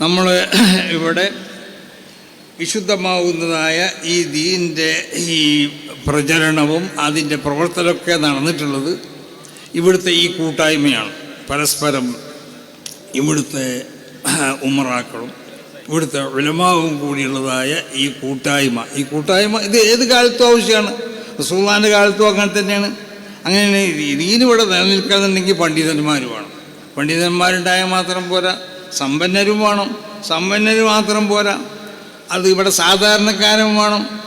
നമ്മൾ ഇവിടെ വിശുദ്ധമാവുന്നതായ ഈ ദീന്റെ ഈ പ്രചരണവും അതിന്റെ പ്രവർത്തനമൊക്കെ നടന്നിട്ടുള്ളത് ഇവിടുത്തെ ഈ കൂട്ടായ്മയാണ്. പരസ്പരം ഇവിടുത്തെ ഉമറാക്കളും ഇവിടുത്തെ വിലമാവും കൂടിയുള്ളതായ ഈ കൂട്ടായ്മ. ഈ കൂട്ടായ്മ ഇത് ഏത് കാലത്തും ആവശ്യമാണ്? റസൂള്ളാന്റെ കാലത്തും അങ്ങനെ തന്നെയാണ്. അങ്ങനെ ദീനിവിടെ നിലനിൽക്കാന്നുണ്ടെങ്കിൽ പണ്ഡിതന്മാർ വേണം പണ്ഡിതന്മാരുണ്ടായാൽ മാത്രം പോരാ. സമ്പന്നരും വേണം. സമ്പന്നർ മാത്രം പോരാ. അത് ഇവിടെ സാധാരണക്കാരും വേണം.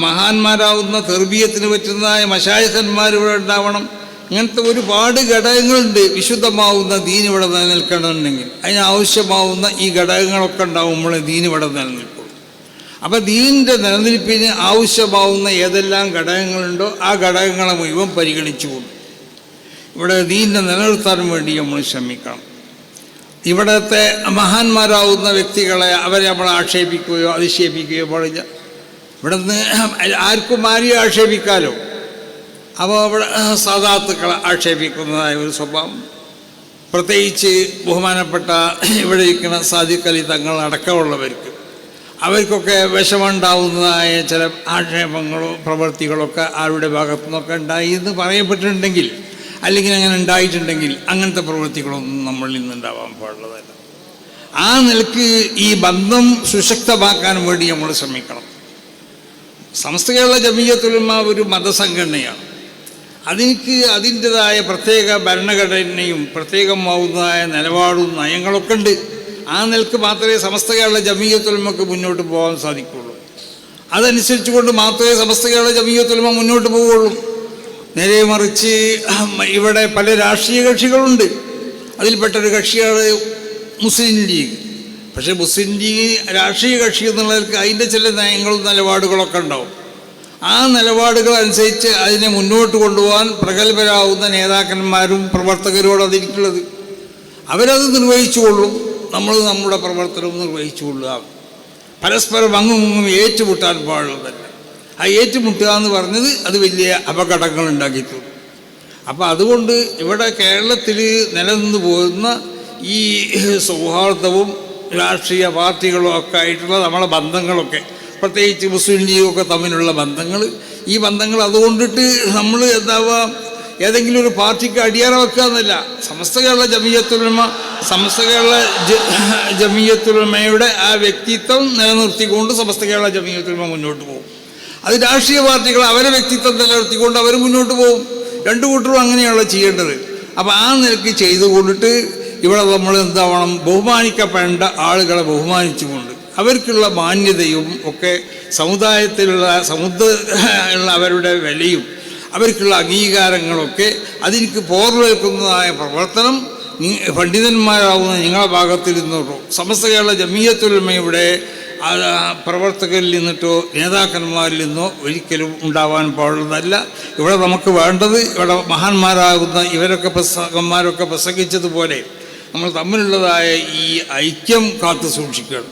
മഹാന്മാരാവുന്ന തെർബീയത്തിന് പറ്റുന്നതായ മശായസന്മാർ ഇവിടെ ഉണ്ടാവണം. ഇങ്ങനത്തെ ഒരുപാട് ഘടകങ്ങളുണ്ട്. വിശുദ്ധമാവുന്ന ദീൻ ഇവിടെ നിലനിൽക്കണമെന്നുണ്ടെങ്കിൽ. അതിനാവശ്യമാവുന്ന ഈ ഘടകങ്ങളൊക്കെ ഉണ്ടാവുമ്പോൾ ദീൻ ഇവിടെ നിലനിൽക്കും അപ്പം ദീനിന്റെ നിലനിൽപ്പിന് ആവശ്യമാവുന്ന ഏതെല്ലാം ഘടകങ്ങളുണ്ടോ ആ ഘടകങ്ങളെ മുഴുവൻ പരിഗണിച്ചുകൊണ്ട് ഇവിടെ ദീനിനെ നിലനിർത്താൻ വേണ്ടി നമ്മൾ ശ്രമിക്കണം. ഇവിടുത്തെ മഹാന്മാരാവുന്ന വ്യക്തികളെ അവരെ നമ്മൾ ആക്ഷേപിക്കുകയോ അധിക്ഷേപിക്കുകയോ പാടില്ല. ഇവിടുന്ന് ആർക്കും ആരെയും ആക്ഷേപിക്കാലോ. അപ്പോൾ അവിടെ സാധാത്തുക്കളെ ആക്ഷേപിക്കുന്നതായ ഒരു സ്വഭാവം. പ്രത്യേകിച്ച് ബഹുമാനപ്പെട്ട ഇവിടെ ഇരിക്കുന്ന സാധിക്കലി തങ്ങൾ അടക്കമുള്ളവർക്ക്. അവർക്കൊക്കെ വിഷമുണ്ടാവുന്നതായ ചില ആക്ഷേപങ്ങളോ പ്രവൃത്തികളൊക്കെ ആരുടെ ഭാഗത്തു നിന്നൊക്കെ ഉണ്ടായി എന്ന് പറയപ്പെട്ടിട്ടുണ്ടെങ്കിൽ അല്ലെങ്കിൽ അങ്ങനെ ഉണ്ടായിട്ടുണ്ടെങ്കിൽ അങ്ങനത്തെ പ്രവൃത്തികളൊന്നും നമ്മളിൽ നിന്നുണ്ടാവാൻ പാടുള്ളതല്ല. ആ നിലയ്ക്ക് ഈ ബന്ധം സുശക്തമാക്കാൻ വേണ്ടി നമ്മൾ ശ്രമിക്കണം. സമസ്ത കേരള ജമീയത്തുലമ ഒരു മതസംഘടനയാണ്. അതിനിക്ക് അതിന്റെതായ പ്രത്യേക ഭരണഘടനയും പ്രത്യേകമാവുന്നതായ നിലപാടും നയങ്ങളൊക്കെ ഉണ്ട്. ആ നിലയ്ക്ക് മാത്രമേ സമസ്ത കേരള ജമീയത്തുലമക്ക് മുന്നോട്ട് പോകാൻ സാധിക്കുള്ളൂ അതനുസരിച്ച് കൊണ്ട് മാത്രമേ സമസ്ത കേരള ജമീയത്തുലമ മുന്നോട്ട് പോവുകയുള്ളൂ. നേരെ മറിച്ച് ഇവിടെ പല രാഷ്ട്രീയ കക്ഷികളുണ്ട്. അതിൽപ്പെട്ടൊരു കക്ഷിയാണ് മുസ്ലിം ലീഗ്. പക്ഷേ മുസ്ലിം ലീഗ് രാഷ്ട്രീയ കക്ഷി എന്നുള്ളവർക്ക് അതിന്റെ ചില നയങ്ങളും നിലപാടുകളൊക്കെ ഉണ്ടാവും. ആ നിലപാടുകൾ അനുസരിച്ച് അതിനെ മുന്നോട്ട് കൊണ്ടുപോകാൻ പ്രഗത്ഭരാകുന്ന നേതാക്കന്മാരും പ്രവർത്തകരോട് അതിരിക്കുള്ളത് അവരത് നിർവഹിച്ചുകൊള്ളും. നമ്മൾ നമ്മുടെ പ്രവർത്തനവും നിർവഹിച്ചുകൊള്ളുക. പരസ്പരം അങ്ങും ഇങ്ങും ഏറ്റുമുട്ടാൻ പാടുള്ളതല്ല. ആ ഏറ്റുമുട്ടുക എന്ന് പറഞ്ഞത് അത് വലിയ അപകടങ്ങൾ ഉണ്ടാക്കിയിട്ടു അപ്പോൾ അതുകൊണ്ട് ഇവിടെ കേരളത്തിൽ നിലനിന്ന് പോകുന്ന ഈ സൗഹാർദ്ദവും രാഷ്ട്രീയ പാർട്ടികളും ഒക്കെ ആയിട്ടുള്ള നമ്മളെ ബന്ധങ്ങളൊക്കെ പ്രത്യേകിച്ച് മുസ്ലിം ലീഗൊക്കെ തമ്മിലുള്ള ബന്ധങ്ങൾ ഈ ബന്ധങ്ങൾ അതുകൊണ്ടിട്ട് നമ്മൾ എന്താവാ ഏതെങ്കിലും ഒരു പാർട്ടിക്ക് അടിയാറ വെക്കുക എന്നല്ല സമസ്ത കേരള ജമീയത്തുലമ സമസ്ത കേരള ജമീയത്തുലമയുടെ ആ വ്യക്തിത്വം നിലനിർത്തിക്കൊണ്ട് സമസ്ത കേരള ജമീയത്തുലമ മുന്നോട്ട് പോകും. അത് രാഷ്ട്രീയ പാർട്ടികൾ അവരെ വ്യക്തിത്വം നിലനിർത്തിക്കൊണ്ട് അവർ മുന്നോട്ട് പോകും. രണ്ടു കൂട്ടരും അങ്ങനെയുള്ള ചെയ്യേണ്ടത്. അപ്പോൾ ആ നിലയ്ക്ക് ചെയ്തുകൊണ്ടിട്ട് ഇവിടെ നമ്മൾ എന്താവണം? ബഹുമാനിക്കപ്പെടേണ്ട ആളുകളെ ബഹുമാനിച്ചുകൊണ്ട് അവർക്കുള്ള മാന്യതയും ഒക്കെ സമുദായത്തിലുള്ള സമുദ്ര ഉള്ള അവരുടെ വിലയും അവർക്കുള്ള അംഗീകാരങ്ങളൊക്കെ അതിനിക്ക് പോർവേൽക്കുന്നതായ പ്രവർത്തനം പണ്ഡിതന്മാരാവുന്ന നിങ്ങളുടെ ഭാഗത്തിൽ നിന്നുള്ളൂ സമസ്ത കേരള ജമീയത്തുലമയുടെ പ്രവർത്തകരിൽ നിന്നിട്ടോ നേതാക്കന്മാരിൽ നിന്നോ ഒരിക്കലും ഉണ്ടാവാൻ പാടുള്ളതല്ല. ഇവിടെ നമുക്ക് വേണ്ടത് ഇവിടെ മഹാന്മാരാകുന്ന ഇവരൊക്കെ പ്രസംഗന്മാരൊക്കെ പ്രസംഗിച്ചതുപോലെ നമ്മൾ തമ്മിലുള്ളതായ ഈ ഐക്യം കാത്തു സൂക്ഷിക്കണം.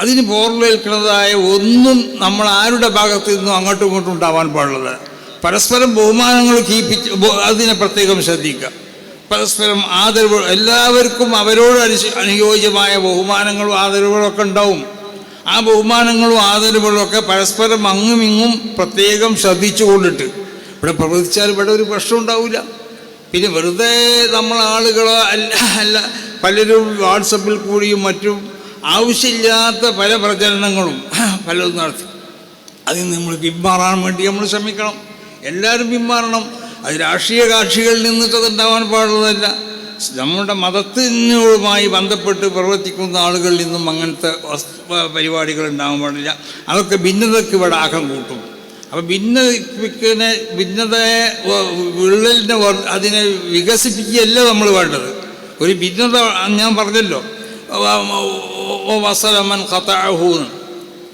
അതിന് പോർവേൽക്കുന്നതായ ഒന്നും നമ്മൾ ആരുടെ ഭാഗത്തു നിന്നും അങ്ങോട്ടും ഇങ്ങോട്ടും ഉണ്ടാവാൻ പാടുള്ളത്. പരസ്പരം ബഹുമാനങ്ങൾ കീപ്പിച്ച് അതിനെ പ്രത്യേകം ശ്രദ്ധിക്കുക. പരസ്പരം ആദരവ് എല്ലാവർക്കും അവരോട് അനുയോജ്യമായ ബഹുമാനങ്ങളും ആദരവുകളൊക്കെ ഉണ്ടാവും. ആ ബഹുമാനങ്ങളും ആദരവുകളും ഒക്കെ പരസ്പരം അങ്ങും ഇങ്ങും പ്രത്യേകം ശ്രദ്ധിച്ചു കൊണ്ടിട്ട് ഇവിടെ പ്രവർത്തിച്ചാൽ ഇവിടെ ഒരു പ്രശ്നം ഉണ്ടാവില്ല പിന്നെ വെറുതെ നമ്മൾ ആളുകൾ അല്ല അല്ല പലരും വാട്സപ്പിൽ കൂടിയും മറ്റും ആവശ്യമില്ലാത്ത പല പ്രചരണങ്ങളും പലതും നടത്തി. അതിൽ നമ്മൾ പിന്മാറാൻ വേണ്ടി നമ്മൾ ശ്രമിക്കണം. എല്ലാവരും പിന്മാറണം. അത് രാഷ്ട്രീയ കാക്ഷികളിൽ നിന്നിട്ടത് ഉണ്ടാവാൻ പാടുള്ളതല്ല. നമ്മുടെ മതത്തിനുമായി ബന്ധപ്പെട്ട് പ്രവർത്തിക്കുന്ന ആളുകളിൽ നിന്നും അങ്ങനത്തെ പരിപാടികൾ ഉണ്ടാകാൻ പാടില്ല. അതൊക്കെ ഭിന്നതയ്ക്ക് ഇവിടെ ആക്കം കൂട്ടും. അപ്പം ഭിന്നതയ്ക്ക് ഭിന്നതയെ വിള്ളലിനെ അതിനെ വികസിപ്പിക്കുകയല്ല നമ്മൾ വേണ്ടത്. ഒരു ഭിന്നത ഞാൻ പറഞ്ഞല്ലോ. ഓ വസലമൻ ഖത്താഹൂന്ന്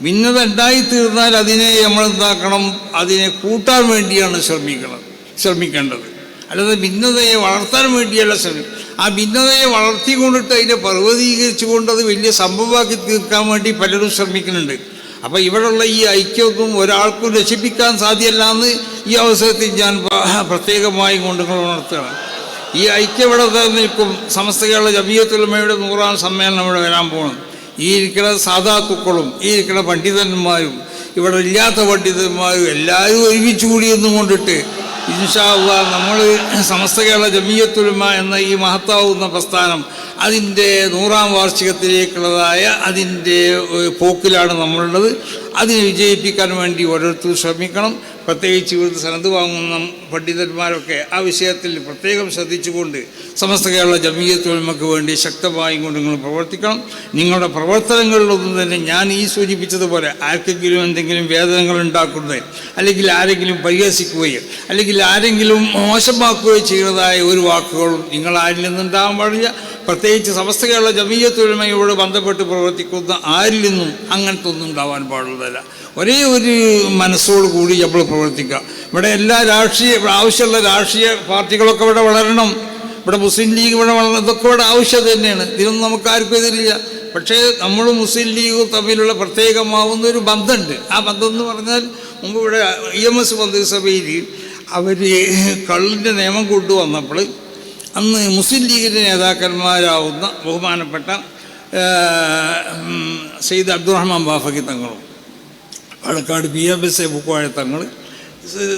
ഭിന്നത ഉണ്ടായിത്തീർന്നാൽ അതിനെ നമ്മൾ എന്താക്കണം അതിനെ കൂട്ടാൻ വേണ്ടിയാണ് ശ്രമിക്കണം ശ്രമിക്കേണ്ടത്. അല്ലാതെ ഭിന്നതയെ വളർത്താൻ വേണ്ടിയുള്ള ശ്രമം. ആ ഭിന്നതയെ വളർത്തിക്കൊണ്ടിട്ട് അതിനെ പർവതീകരിച്ചുകൊണ്ട് അത് വലിയ സംഭവമാക്കി തീർക്കാൻ വേണ്ടി പലരും ശ്രമിക്കുന്നുണ്ട്. അപ്പോൾ ഇവിടെയുള്ള ഈ ഐക്യമൊന്നും ഒരാൾക്കും രക്ഷിപ്പിക്കാൻ സാധ്യമല്ല എന്ന് ഈ അവസരത്തിൽ ഞാൻ പ്രത്യേകമായി കൊണ്ട് ഉണർത്തുകയാണ്. ഈ ഐക്യം ഇവിടെ നിൽക്കും സമസ്ത കേരള ജമീയത്തുലമയുടെ നൂറാം സമ്മേളനം ഇവിടെ വരാൻ പോകണം ഈ ഇരിക്കുന്ന സാധാത്തുക്കളും ഈ ഇരിക്കുന്ന പണ്ഡിതന്മാരും ഇവിടെ ഇല്ലാത്ത പണ്ഡിതന്മാരും എല്ലാവരും ഒരുമിച്ച് കൂടി എന്നും കൊണ്ടിട്ട് അള്ളാഹ് നമ്മൾ സമസ്ത കേരള ജമീയത്തുലുമ എന്ന ഈ മഹത്താവുന്ന പ്രസ്ഥാനം അതിന്റെ നൂറാം വാർഷികത്തിലേക്കുള്ളതായ അതിന്റെ പോക്കിലാണ് നമ്മളുള്ളത്. അതിനെ വിജയിപ്പിക്കാൻ വേണ്ടി ഓരോരുത്തരും ശ്രമിക്കണം. പ്രത്യേകിച്ച് ഇവിടുത്തെ സനത് വാങ്ങുന്ന പണ്ഡിതന്മാരൊക്കെ ആ വിഷയത്തിൽ പ്രത്യേകം ശ്രദ്ധിച്ചുകൊണ്ട് സമസ്ത കേരള ജമീയത്തൊഴിമക്ക് വേണ്ടി ശക്തമായി കൊണ്ട് നിങ്ങൾ പ്രവർത്തിക്കണം. നിങ്ങളുടെ പ്രവർത്തനങ്ങളിലൊന്നും തന്നെ ഞാൻ ഈ സൂചിപ്പിച്ചതുപോലെ ആർക്കെങ്കിലും എന്തെങ്കിലും വേദനകൾ ഉണ്ടാക്കുന്നത് അല്ലെങ്കിൽ ആരെങ്കിലും പരിഹസിക്കുകയോ അല്ലെങ്കിൽ ആരെങ്കിലും മോശമാക്കുകയോ ചെയ്യുന്നതായ ഒരു വാക്കുകളും നിങ്ങൾ ആരിൽ നിന്നുണ്ടാകാൻ പാടില്ല പ്രത്യേകിച്ച് സമസ്ത കേരള ജമീയത്തൊഴിമയോട് ബന്ധപ്പെട്ട് പ്രവർത്തിക്കുന്ന ആരിൽ നിന്നും അങ്ങനത്തെ ഒന്നും ഉണ്ടാവാൻ പാടുള്ളതല്ല. ഒരേ ഒരു മനസ്സോട് കൂടി നമ്മൾ പ്രവർത്തിക്കുക. ഇവിടെ എല്ലാ രാഷ്ട്രീയ ആവശ്യമുള്ള രാഷ്ട്രീയ പാർട്ടികളൊക്കെ ഇവിടെ വളരണം. ഇവിടെ മുസ്ലിം ലീഗ് ഇവിടെ വളരണം. ഇതൊക്കെ ഇവിടെ ആവശ്യം തന്നെയാണ്. ഇതിനൊന്നും നമുക്ക് ആർക്കും എതിരില്ല. പക്ഷേ നമ്മൾ മുസ്ലിം ലീഗും തമ്മിലുള്ള പ്രത്യേകമാവുന്ന ഒരു ബന്ധമുണ്ട്. ആ ബന്ധം എന്ന് പറഞ്ഞാൽ മുമ്പ് ഇവിടെ ഇ എം എസ് മന്ത്രിസഭയിൽ അവർ കള്ളിന്റെ നിയമം കൊണ്ടുവന്നപ്പോൾ അന്ന് മുസ്ലിം ലീഗിന്റെ നേതാക്കന്മാരാവുന്ന ബഹുമാനപ്പെട്ട സെയ്ദ് അബ്ദുറഹ്മാൻ ബാഫക്കി തങ്ങളും Palakkad B M S A Pookoya Thangal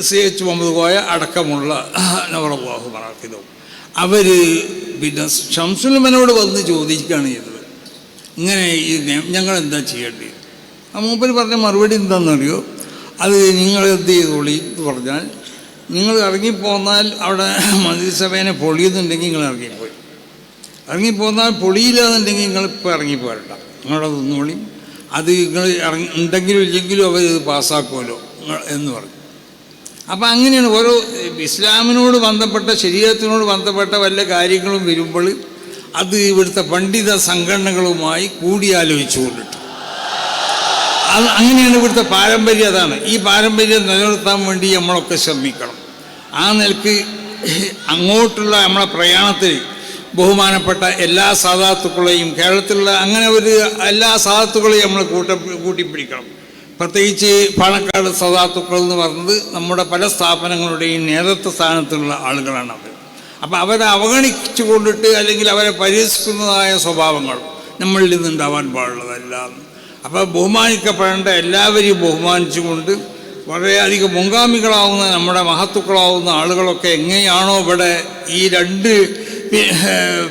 C H Muhammad Koya അടക്കമുള്ള നവറബാഹു മറാക്കിദവും അവർ പിന്നെ ഷംസുൽമനോട് വന്ന് ചോദിക്കുകയാണ് ചെയ്തത്. ഇങ്ങനെ ഞങ്ങൾ എന്താ ചെയ്യേണ്ടത് ആ മൂപ്പര് പറഞ്ഞ മറുപടി എന്താണെന്നറിയോ? അത് നിങ്ങൾ എന്ത് ചെയ്തോളി എന്ന് പറഞ്ഞാൽ നിങ്ങൾ ഇറങ്ങിപ്പോന്നാൽ അവിടെ മന്ത്രിസഭേനെ പൊളിയുന്നുണ്ടെങ്കിൽ നിങ്ങൾ ഇറങ്ങിപ്പോയി. ഇറങ്ങിപ്പോന്നാൽ പൊളിയില്ലാന്നുണ്ടെങ്കിൽ നിങ്ങൾ ഇപ്പോൾ ഇറങ്ങിപ്പോരണ്ട നിങ്ങളുടെ നിന്നോളി അത് നിങ്ങൾ ഇറങ്ങി ഉണ്ടെങ്കിലും ഇല്ലെങ്കിലും അവർ ഇത് പാസ്സാക്കുമല്ലോ എന്ന് പറഞ്ഞു. അപ്പം അങ്ങനെയാണ് ഓരോ ഇസ്ലാമിനോട് ബന്ധപ്പെട്ട ശരീരത്തിനോട് ബന്ധപ്പെട്ട വല്ല കാര്യങ്ങളും വരുമ്പോൾ അത് ഇവിടുത്തെ പണ്ഡിത സംഘടനകളുമായി കൂടിയാലോചിച്ചു കൊണ്ടിട്ട് അത് അങ്ങനെയാണ് ഇവിടുത്തെ പാരമ്പര്യം. അതാണ് ഈ പാരമ്പര്യം നിലനിർത്താൻ വേണ്ടി നമ്മളൊക്കെ ശ്രമിക്കണം. ആ നിലയ്ക്ക് അങ്ങോട്ടുള്ള നമ്മളെ പ്രയാണത്തിൽ ബഹുമാനപ്പെട്ട എല്ലാ സാധാത്തുക്കളെയും കേരളത്തിലുള്ള അങ്ങനെ ഒരു എല്ലാ സാധാത്തുക്കളെയും നമ്മൾ കൂട്ട കൂട്ടിപ്പിടിക്കണം. പ്രത്യേകിച്ച് പാണക്കാട് സദാത്തുക്കൾ എന്ന് പറയുന്നത് നമ്മുടെ പല സ്ഥാപനങ്ങളുടെയും നേതൃത്വ സ്ഥാനത്തുള്ള ആളുകളാണ് അവർ. അപ്പം അവരെ അവഗണിച്ചു കൊണ്ടിട്ട് അല്ലെങ്കിൽ അവരെ പരിഹസിക്കുന്നതായ സ്വഭാവങ്ങൾ നമ്മളിൽ നിന്നുണ്ടാവാൻ പാടുള്ളതല്ല അപ്പോൾ ബഹുമാനിക്കപ്പെടേണ്ട എല്ലാവരെയും ബഹുമാനിച്ചുകൊണ്ട് വളരെയധികം മുങ്കാമികളാവുന്ന നമ്മുടെ മഹത്തുക്കളാവുന്ന ആളുകളൊക്കെ എങ്ങനെയാണോ ഇവിടെ ഈ രണ്ട്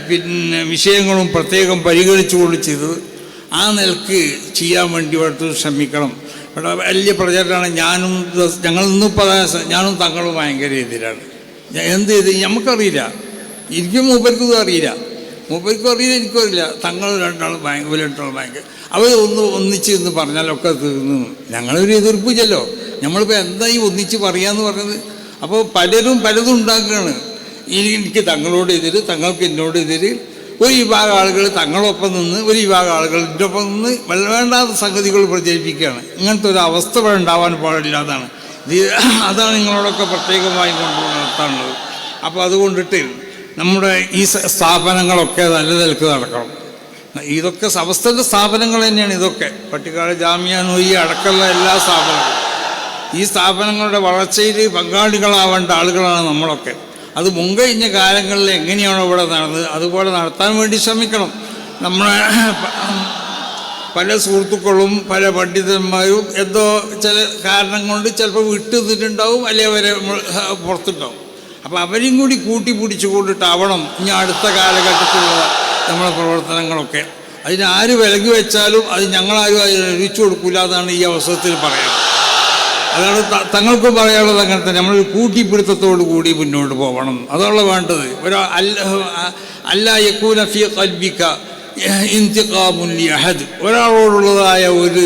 പിന്നെ വിഷയങ്ങളും പ്രത്യേകം പരിഗണിച്ചുകൊണ്ട് ചെയ്തത്. ആ നിലയ്ക്ക് ചെയ്യാൻ വേണ്ടി ഇവിടുത്തെ ശ്രമിക്കണം. ഇവിടെ വലിയ പ്രചരണമാണ്. ഞാനും ഞങ്ങൾ ഇന്നിപ്പോൾ ഞാനും തങ്ങളും ഭയങ്കര എതിരാണ്. എന്ത് ചെയ്ത് നമുക്കറിയില്ല എനിക്കും മൂപ്പർക്കും അറിയില്ല. മൂപ്പർക്കും അറിയില്ല എനിക്കും അറിയില്ല. തങ്ങൾ രണ്ടാളും ഭയങ്കര രണ്ടാളും ഭയങ്കര അവർ ഒന്ന് ഒന്നിച്ച് എന്ന് പറഞ്ഞാലൊക്കെ തീർന്നു. ഞങ്ങളൊരു എതിർപ്പില്ലല്ലോ നമ്മളിപ്പോൾ എന്താ ഈ ഒന്നിച്ച് പറയാന്ന് പറഞ്ഞത്? അപ്പോൾ പലരും പലതും ഉണ്ടാക്കുകയാണ്. എനിക്ക് തങ്ങളോട് എതിര് തങ്ങൾക്ക് എന്നോട് എതിര്. ഒരു വിഭാഗം ആളുകൾ തങ്ങളൊപ്പം നിന്ന് ഒരു വിഭാഗം ആളുകൾ എന്റെ ഒപ്പം നിന്ന് വേണ്ടാത്ത സംഗതികൾ പ്രചരിപ്പിക്കുകയാണ്. ഇങ്ങനത്തെ ഒരു അവസ്ഥ ഉണ്ടാവാൻ പാടില്ലാതാണ് അതാണ്. നിങ്ങളോടൊക്കെ പ്രത്യേകമായി കൊണ്ട് നടത്താനുള്ളത്. അപ്പോൾ അതുകൊണ്ടിട്ട് നമ്മുടെ ഈ സ്ഥാപനങ്ങളൊക്കെ നല്ല നിലയ്ക്ക് നടക്കണം. ഇതൊക്കെ സമസ്തന്റെ സ്ഥാപനങ്ങൾ തന്നെയാണ് ഇതൊക്കെ. പട്ടിക്കാട് ജാമ്യ നൊയ്യ അടക്കമുള്ള എല്ലാ സ്ഥാപനങ്ങളും. ഈ സ്ഥാപനങ്ങളുടെ വളർച്ചയിൽ പങ്കാളികളാവേണ്ട ആളുകളാണ് നമ്മളൊക്കെ. അത് മുൻകഴിഞ്ഞ കാലങ്ങളിൽ എങ്ങനെയാണോ ഇവിടെ നടന്നത് അതുപോലെ നടത്താൻ വേണ്ടി ശ്രമിക്കണം. നമ്മളെ പല സുഹൃത്തുക്കളും പല പണ്ഡിതന്മാരും എന്തോ ചില കാരണം കൊണ്ട് ചിലപ്പോൾ വിട്ടു നിന്നിട്ടുണ്ടാവും അല്ലെങ്കിൽ അവരെ പുറത്തുണ്ടാവും. അപ്പോൾ അവരെയും കൂടി കൂട്ടി പിടിച്ചു കൊണ്ടിട്ടാവണം ഇനി അടുത്ത കാലഘട്ടത്തിലുള്ള നമ്മുടെ പ്രവർത്തനങ്ങളൊക്കെ. അതിനാര് വിലങ്ങി വെച്ചാലും അത് ഞങ്ങളാരും അതിന് ഒഴിച്ചു കൊടുക്കില്ല എന്നാണ് ഈ അവസരത്തിൽ പറയാം. അതാണ് തങ്ങൾക്കും പറയാനുള്ളത് അങ്ങനെ തന്നെ. നമ്മൾ കൂട്ടിപ്പിടുത്തത്തോടു കൂടി മുന്നോട്ട് പോകണം അതാണ് വേണ്ടത്. ഒരു അല്ല അല്ല യക്കൂന ഫി കൽബിക്ക ഇന്തിഖാമുല്ലി അഹദ് ഒരാളോടുള്ളതായ ഒരു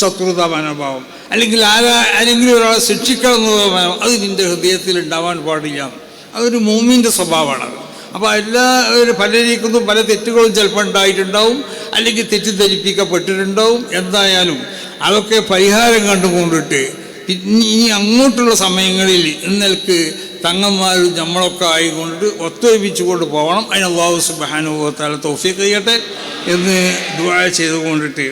ശത്രുത മനോഭാവം. അല്ലെങ്കിൽ ആരാ അല്ലെങ്കിൽ ഒരാളെ ശിക്ഷിക്കണം എന്നുള്ള അത് നിന്റെ ഹൃദയത്തിൽ ഉണ്ടാവാൻ പാടില്ല. അതൊരു മൂമിന്റെ സ്വഭാവമാണത് അപ്പോൾ എല്ലാ ഒരു പലരീക്കുന്നു പല തെറ്റുകളും ചിലപ്പോൾ ഉണ്ടായിട്ടുണ്ടാവും. അല്ലെങ്കിൽ തെറ്റിദ്ധരിപ്പിക്കപ്പെട്ടിട്ടുണ്ടാവും. എന്തായാലും അതൊക്കെ പരിഹാരം കണ്ടുകൊണ്ടിട്ട് ഇനി അങ്ങോട്ടുള്ള സമയങ്ങളിൽ ഇന്നൽക്ക് തങ്ങന്മാരും നമ്മളൊക്കെ ആയിക്കൊണ്ട് ഒത്തൊരുമിച്ച് കൊണ്ട് പോകണം. അതിന് അള്ളാഹു സുബാനുഭവത്താൽ തൗഫീഖ് ചെയ്യട്ടെ എന്ന് ദുബായ ചെയ്തുകൊണ്ടിട്ട്